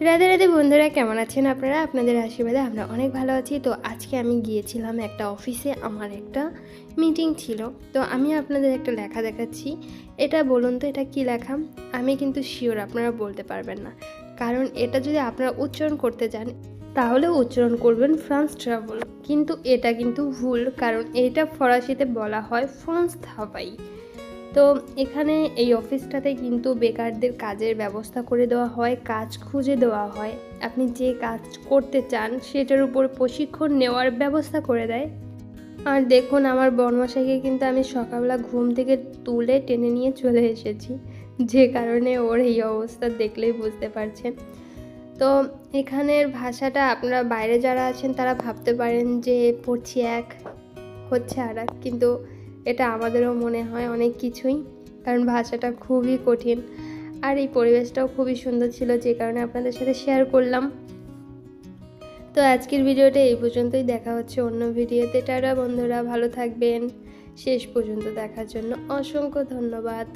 রাধে রাধে বন্ধুরা, কেমন আছেন আপনারা? আপনাদের আশীর্বাদে আমরা অনেক ভালো আছি। তো আজকে আমি গিয়েছিলাম একটা অফিসে, আমার একটা মিটিং ছিল। তো আমি আপনাদের একটা লেখা দেখাচ্ছি। এটা বলুন তো, এটা কি লেখা? আমি কিন্তু শিওর আপনারা বলতে পারবেন না। কারণ এটা যদি আপনারা উচ্চারণ করতে যান তাহলে উচ্চারণ করবেন ফ্রান্স ট্রাভেল। কিন্তু এটা কিন্তু ভুল, কারণ এটা ফরাসিতে বলা হয় ফ্রান্স থাবাই তো এখানে এই অফিসটাতে কিন্তু বেকারদের কাজের ব্যবস্থা করে দেওয়া হয়, কাজ খুঁজে দেওয়া হয়। আপনি যে কাজ করতে চান, সেটার উপর প্রশিক্ষণ নেওয়ার ব্যবস্থা করে দেয়। আর দেখুন, আমার বনমশাইকে কিন্তু আমি সকালবেলা ঘুম থেকে তুলে টেনে নিয়ে চলে এসেছি। যে কারণে ওর এই অবস্থা দেখলেই বুঝতে পারছেন। তো এখানের ভাষাটা আপনারা বাইরে যারা আছেন, তারা ভাবতে পারেন যে পড়ছি এক, হচ্ছে আর কিন্তু এটা আমাদেরও মনে হয় অনেক কিছুই, কারণ ভাষাটা খুবই কঠিন। আর এই পরিবেশটাও খুবই সুন্দর ছিল, যে কারণে আপনাদের সাথে শেয়ার করলাম। তো আজকের ভিডিওটা এই পর্যন্তই, দেখা হচ্ছে অন্য ভিডিওতে। টাটা বন্ধুরা, ভালো থাকবেন। শেষ পর্যন্ত দেখার জন্য অসংখ্য ধন্যবাদ।